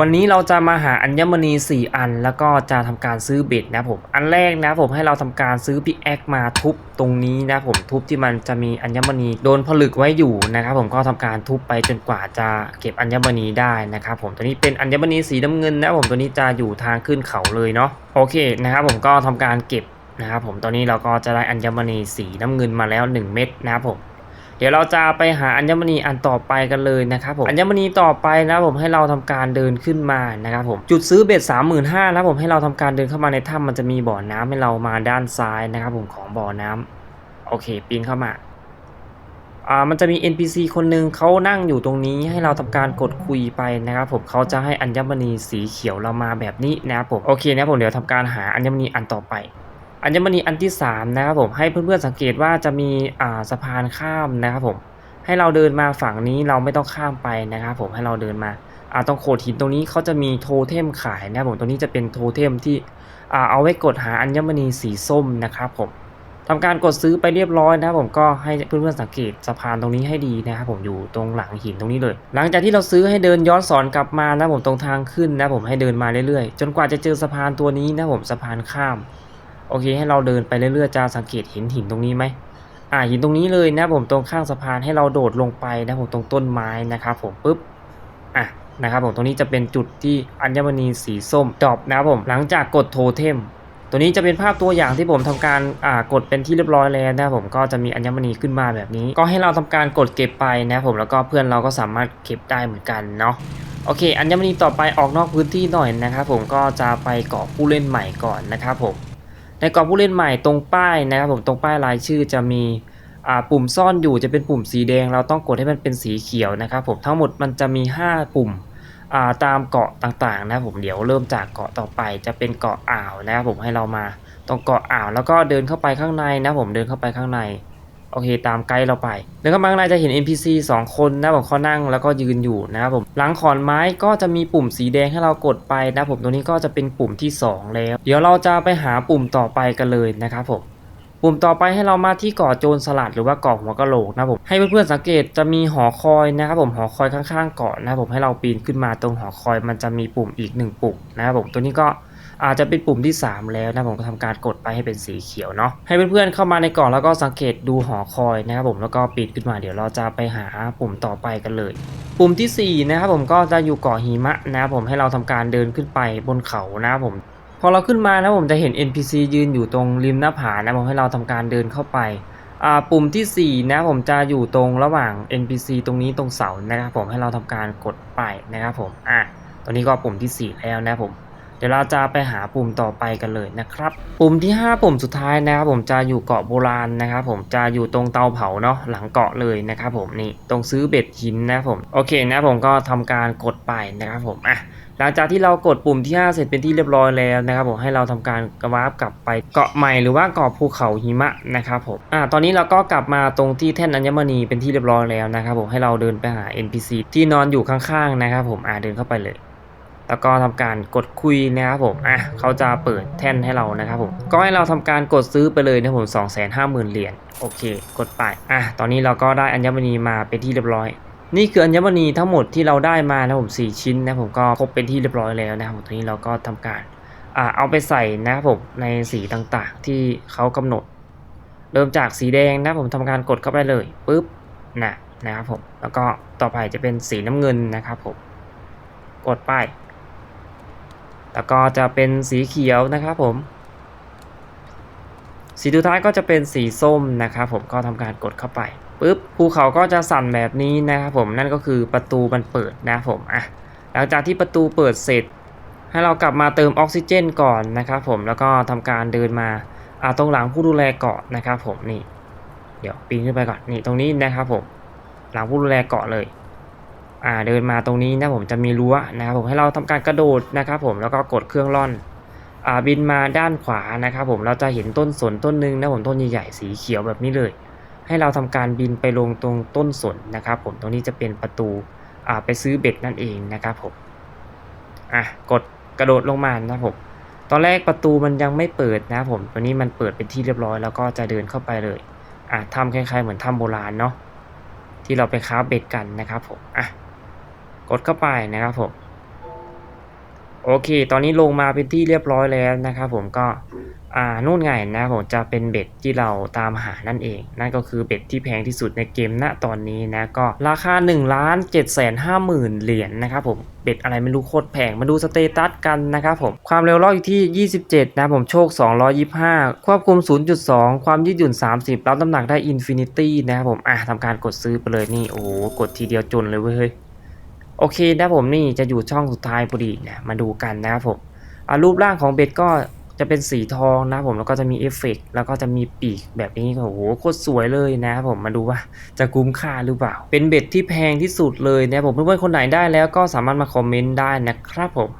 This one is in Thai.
วันนี้เราจะมาหาอัญมณี 4 อัน แล้วก็จะทำการซื้อเบ็ดนะผมอันแรกนะผมให้เราทำการซื้อพิกแอคมาทุบตรงนี้นะผมทุบที่มันจะมีอัญมณีโดนผลึกไว้อยู่นะครับผมก็ทำการทุบไปจนกว่าจะเก็บอัญมณีได้นะครับผมตัวนี้เป็นอัญมณีสีน้ำเงินนะผมตัวนี้จะอยู่ทางขึ้นเขาเลยเนาะโอเคนะครับผมก็ทำการเก็บนะครับผมตอนนี้เราก็จะได้อัญมณีสีน้ำเงินมาแล้ว 1 เม็ดนะครับผม เดี๋ยวเราจะไปหาอัญมณีอันต่อไปกันเลยนะครับผมอัญมณีต่อไปนะผมให้เราทำการเดินขึ้นมานะครับผมจุดซื้อเบ็ดสามหมื่นห้านะผมให้เราทำการเดินเข้ามาในถ้ำมันจะมีบ่อน้ำให้เรามาด้านซ้ายนะครับผมของบ่อน้ำโอเคปีนเข้ามาอ่ามันจะมี NPC คนหนึ่งเขานั่งอยู่ตรงนี้ให้เราทำการกดคุยไปนะครับผมเขาจะให้อัญมณีสีเขียวเรามาแบบนี้นะครับผมโอเคนะผมเดี๋ยวทำการหาอัญมณีอันต่อไป อัญมณีอันที่3นะครับผมให้เพื่อนๆสังเกตว่าจะมีอ่าสะพานข้ามนะครับผมให้เราเดินมาฝั่งนี้เราไม่ต้องข้ามไปนะครับผมให้เราเดินมาอ่าตรงโขดหินตรงนี้เขาจะมีโทเทมขายนะครับผมตรงนี้จะเป็นโทเทมที่อ่าเอาไว้กดหาอัญมณีสีส้มนะครับผมทำการกดซื้อไปเรียบร้อยนะครับผมก็ให้เพื่อนๆสังเกตสะพานตรงนี้ให้ดีนะครับผมอยู่ตรงหลังหินตรงนี้เลย หลังจากที่เราซื้อให้เดินย้อนสอนกลับมานะผมตรงทางขึ้นนะผมให้เดินมาเรื่อยๆ จนกว่าจะเจอสะพานตัวนี้นะผมสะพานข้าม โอเค ให้เราเดินไปเรื่อยๆจะสังเกตเห็นหินตรงนี้ไหมอ่าหินตรงนี้เลยนะผมตรงข้างสะพานให้เราโดดลงไปนะผมตรงต้นไม้นะครับผมปุ๊บอะนะครับผมตรงนี้จะเป็นจุดที่อัญมณีสีส้มดรอปนะครับผมหลังจากกดโทเทมตัวนี้จะเป็นภาพตัวอย่างที่ผมทำการอ่ากดเป็นที่เรียบร้อยแล้วนะผมก็จะมีอัญมณีขึ้นมาแบบนี้ ก็ให้เราทำการกดเก็บไปนะผมแล้วก็เพื่อนเราก็สามารถเก็บได้เหมือนกันเนาะโอเค อัญมณีต่อไปออกนอกพื้นที่หน่อยนะครับผมก็จะไปเกาะผู้เล่นใหม่ก่อนนะครับผม ในกรอบผู้เล่นใหม่ตรงป้ายนะครับผมตรงป้ายรายชื่อจะมีปุ่มซ่อนอยู่จะเป็นปุ่มสีแดง เราต้องกดให้มันเป็นสีเขียวนะครับผมทั้งหมดมันจะมี 5 ปุ่มาตามเกาะต่างๆนะผมเดี๋ยวเริ่มจากเกาะต่อไปจะเป็นเกาะอ่าวนะครับผมให้เรามาตรงเกาะอ่าวแล้วก็เดินเข้าไปข้างในนะผมเดินเข้าไปข้างใน โอเคตามไกด์เราไปเดินเข้ามาข้างในจะเห็น NPC 2 คนนะผมเขานั่งแล้วก็ยืนอยู่นะครับผมหลังขอนไม้ก็จะมีปุ่มสีแดงให้เรากดไปนะผมตัวนี้ก็จะเป็นปุ่มที่ 2 แล้ว เดี๋ยวเราจะไปหาปุ่มต่อไปกันเลยนะครับผมปุ่มต่อไปให้เรามาที่เกาะโจรสลัดหรือว่าเกาะหัวกะโหลกนะผมให้เพื่อนๆสังเกตจะมีหอคอยนะครับผมหอคอยข้างๆเกาะนะครับผมให้เราปีนขึ้นมาตรงหอคอยมันจะมีปุ่มอีกหนึ่งปุ่มนะครับผมตัวนี้ก็ อาจจะเป็นปุ่มที่ 3 แล้วนะผมก็ทำการกดไปให้เป็นสีเขียวเนาะให้เพื่อนๆเข้ามาในเกาะแล้วก็สังเกตดูหอคอยนะครับผมแล้วก็ปีนขึ้นมาเดี๋ยวเราจะไปหาปุ่มต่อไปกันเลย ปุ่มทีสี่4นะครับผมก็จะอยู่เกาะหิมะนะครับผมให้เราทำการเดินขึ้นไปบนเขานะครับผมพอเราขึ้นมานะผมจะเห็น NPC ยืนอยู่ตรงริมหน้าผานะผมให้เราทำการเดินเข้าไปปุ่มทีสี่ 4 นะผมจะอยู่ตรงระหว่าง NPC ตรงนี้ตรงเสานะครับผมให้เราทำการกดไปนะครับผมอะตอนนี้ก็ปุ่มที่ 4 แล้วนะผม เดี๋ยวเราจะไปหาปุ่มต่อไปกันเลยนะครับ ปุ่มที่ 5 ปุ่มสุดท้ายนะครับผมจะอยู่เกาะโบราณนะครับผมจะอยู่ตรงเตาเผาเนาะหลังเกาะเลยนะครับผมนี่ตรงซื้อเบ็ดหินนะครับผมโอเคนะผมก็ทำการกดไปนะครับผมอะหลังจากที่เรากดปุ่มที่ 5 เสร็จเป็นที่เรียบร้อยแล้วนะครับผมให้เราทำการกระวาบกลับไปเกาะใหม่หรือว่าเกาะภูเขาหิมะนะครับผมอ่าตอนนี้เราก็กลับมาตรงที่แท่นอัญมณีเป็นที่เรียบร้อยแล้วนะครับผมให้เราเดินไปหา NPC ที่นอนอยู่ข้างๆนะครับผมอ่าเดินเข้าไปเลย แล้วก็ทำการกดคุยนะครับผมอะเขาจะเปิดแท่นให้เรานะครับผมก็ให้เราทำการกดซื้อไปเลยนะผม2 5 0 0 0 0เหรียญโอเค กดไปอะตอนนี้เราก็ได้อัญมณีมาเป็นที่เรียบร้อยนี่คืออัญมณีทั้งหมดที่เราได้มานะผม4ชิ้นนะผมก็ครบเป็นที่เรียบร้อยแล้วนะครับผมทีนี้เราก็ทำการอ่าเอาไปใส่นะครับผมในสีต่างๆ ที่เขากำหนด เริ่มจากสีแดงนะผมทำการกดเข้าไปเลยปุ๊บนะนะครับผมแล้วก็ต่อไปจะเป็นสีน้ำเงินนะครับผมกดไป แล้วก็จะเป็นสีเขียวนะครับผม สีสุดท้ายก็จะเป็นสีส้มนะครับผมก็ทำการกดเข้าไปปุ๊บภูเขาก็จะสั่นแบบนี้นะครับผมนั่นก็คือประตูมันเปิดนะครับผมอะหลังจากที่ประตูเปิดเสร็จ ให้เรากลับมาเติมออกซิเจนก่อนนะครับผมแล้วก็ทำการเดินมาอ่าตรงหลังผู้ดูแลเกาะนะครับผมนี่ เดี๋ยวปีนขึ้นไปก่อนนี่ตรงนี้นะครับผมหลังผู้ดูแลเกาะเลย อ่าเดินมาตรงนี้นะผมจะมีรั้วนะครับผมให้เราทำการกระโดดนะครับผมแล้วก็กดเครื่องร่อนอ่าบินมาด้านขวานะครับผมเราจะเห็นต้นสนต้นหนึ่งนะผมต้นใหญ่ๆสีเขียวแบบนี้เลย ให้เราทำการบินไปลงตรงต้นสนนะครับผมตรงนี้จะเป็นประตูอ่าไปซื้อเบ็ดนั่นเองนะครับผมอะกดกระโดดลงมานะผมตอนแรกประตูมันยังไม่เปิดนะผมตัวนี้มันเปิดเป็นที่เรียบร้อยแล้วก็จะเดินเข้าไปเลยอะทำคล้ายๆเหมือนถ้ำโบราณเนาะที่เราไปค้าเบ็ดกันนะครับผมอะ กดเข้าไปนะครับผมโอเค ตอนนี้ลงมาเป็นที่เรียบร้อยแล้วนะครับผมก็อ่านู่นไงนะผมจะเป็นเบ็ดที่เราตามหานั่นเอง นั่นก็คือเบ็ดที่แพงที่สุดในเกมณตอนนี้นะก็ราคา1ล้าน7แสน5หมื่นเหรียญนะครับผมเบ็ดอะไรไม่รู้โคตรแพงมาดูสเตตัสกันนะครับผมความเร็วรอบอยู่ที่ 27 นะผมโชค 225 ควบคุม 0.2 ความยืดหยุ่น 30 รับน้ำหนักได้อินฟินิตี้นะครับผมอะทำการกดซื้อไปเลยนี่โอ้โหกดทีเดียวจนเลยเว้ย โอเคนะผมนี่จะอยู่ช่องสุดท้ายพอดีเนี่ยมาดูกันนะครับผมรูปร่างของเบ็ดก็จะเป็นสีทองนะผมแล้วก็จะมีเอฟเฟกต์แล้วก็จะมีปีกแบบนี้โอ้โหโคตรสวยเลยนะครับผมมาดูว่าจะคุ้มค่าหรือเปล่า เป็นเบ็ดที่แพงที่สุดเลยนะผมเพื่อนๆคนไหนได้แล้วก็สามารถมาคอมเมนต์ได้นะครับผม